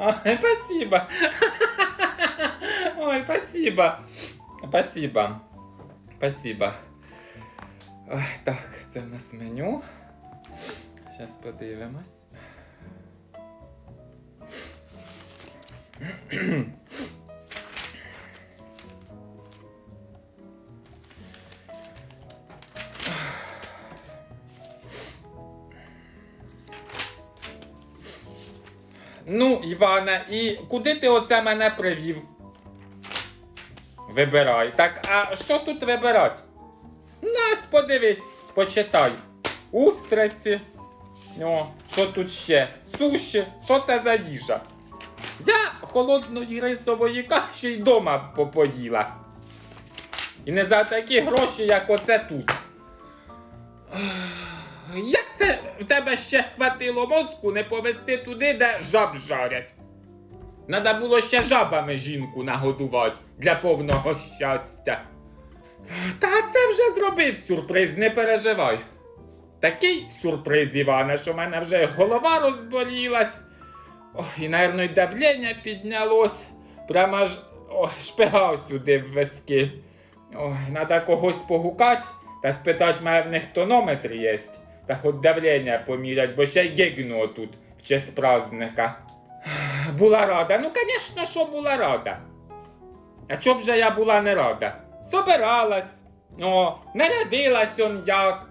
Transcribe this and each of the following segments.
Ой, спасибо. Ой, спасибо. Спасибо. Спасибо. Ой, так, це в нас меню. Зараз подивимось. Ну, Івана, і куди ти оце мене привів? Вибирай. Так, а що тут вибирати? Нас подивись, почитай. Устриці. О, що тут ще? Суші. Що це за їжа? Я холодної рисової каші й дома попоїла. І не за такі гроші, як оце тут. Як це в тебе ще хватило мозку не повести туди, де жаб жарять? Надо було ще жабами жінку нагодувати для повного щастя. Та це вже зробив сюрприз, не переживай. Такий сюрприз, Іване, що в мене вже голова розболілась. Ох, і, напевно, й давлення піднялось. Прямо аж ой, шпигав сюди в виски. Ой, треба когось погукати та спитати, має в них тонометр є. Та хоч давлення помірять, бо ще й гигну тут в честь праздника. Була рада. Ну, звісно, що була рада. А чоб же я була не рада? Собиралась, о, нарядилась он як.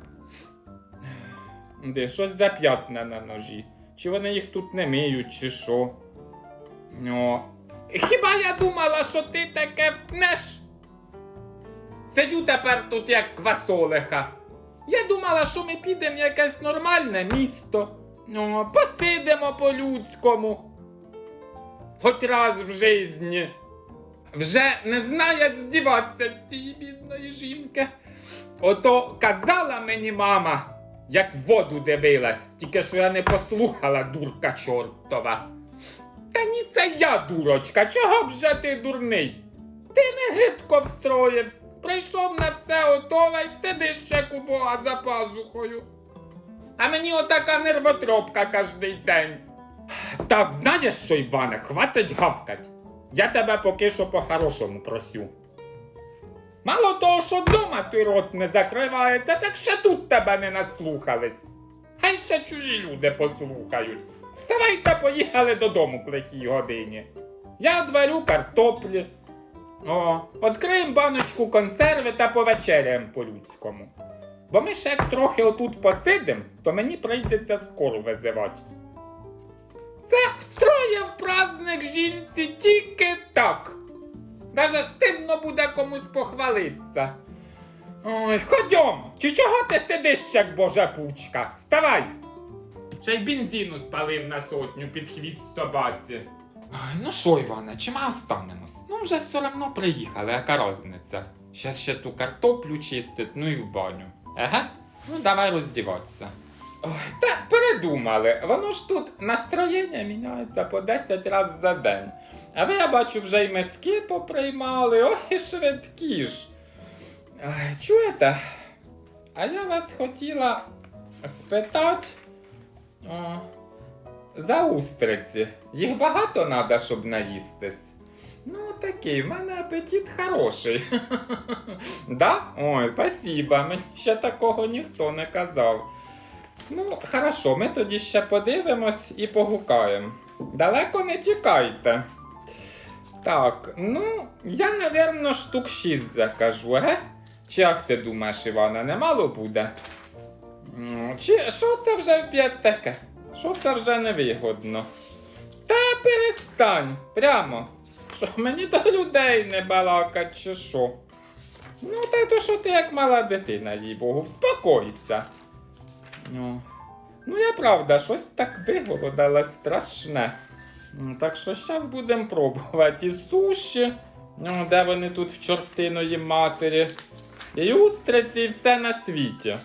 Де, щось за п'ятна на ножі. Чи вони їх тут не миють, чи що? О. Хіба я думала, що ти таке втнеш? Сидю тепер тут як квасолиха. Я думала, що ми підемо в якесь нормальне місто. О, посидимо по-людському. Хоч раз в житті. Вже не знаю, як здіватися з цієї бідної жінки. Ото казала мені мама, як в воду дивилась, тільки що я не послухала, дурка чортова. Та ні, це я, дурочка, чого б же ти дурний? Ти не гидко встроївся, прийшов на все готове й сидиш як у Бога за пазухою. А мені отака нервотропка кожний день. Так, знаєш що, Іване, хватить гавкать. Я тебе поки що по-хорошому просю. Мало того, що вдома ти рот не закривається, так ще тут тебе не наслухались. Хай ще чужі люди послухають. Вставай та поїхали додому к лихій годині. Я одварю картоплі. О, відкриємо баночку консерви та повечеряємо по-людському. Бо ми ще трохи отут посидим, то мені прийдеться скоро визивати. Це встроїв праздник жінці тільки так. Даже стидно буде комусь похвалитися. Ой, ходьом! Чи чого ти сидиш, як божа пучка? Вставай! Ще й бензину спалив на сотню під хвіст собаці. Ну що, Іване, чи ми останемось? Ну вже все одно приїхали, яка розниця. Щас ще ту картоплю чистить, ну і в баню. Ага, ну давай роздіватися. Ой, та передумали. Воно ж тут настроєння міняється по 10 разів за день. А ви, я бачу, вже й миски поприймали, ой, і швидкі ж. Ой, чуєте? А я вас хотіла спитати за устриці. Їх багато треба, щоб наїстись. Ну, такий, в мене апетит хороший. да? Ой, спасибо, мені ще такого ніхто не казав. Ну, хорошо, ми тоді ще подивимось і погукаємо. Далеко не тікайте. Так, ну, я, напевно, штук 6 закажу, ге? Чи як ти думаєш, Івана, немало буде? Чи що це вже опять таке? Що це вже невигодно? Та перестань, прямо. Що мені до людей не балакать, чи що? Ну, та то що ти як мала дитина, їй Богу, вспокойся. Ну, ну я правда, щось так виголодала страшне. Ну, Так що зараз будемо пробувати і суші. Ну, де вони тут в чортиної матері. І устриці, і все на світі.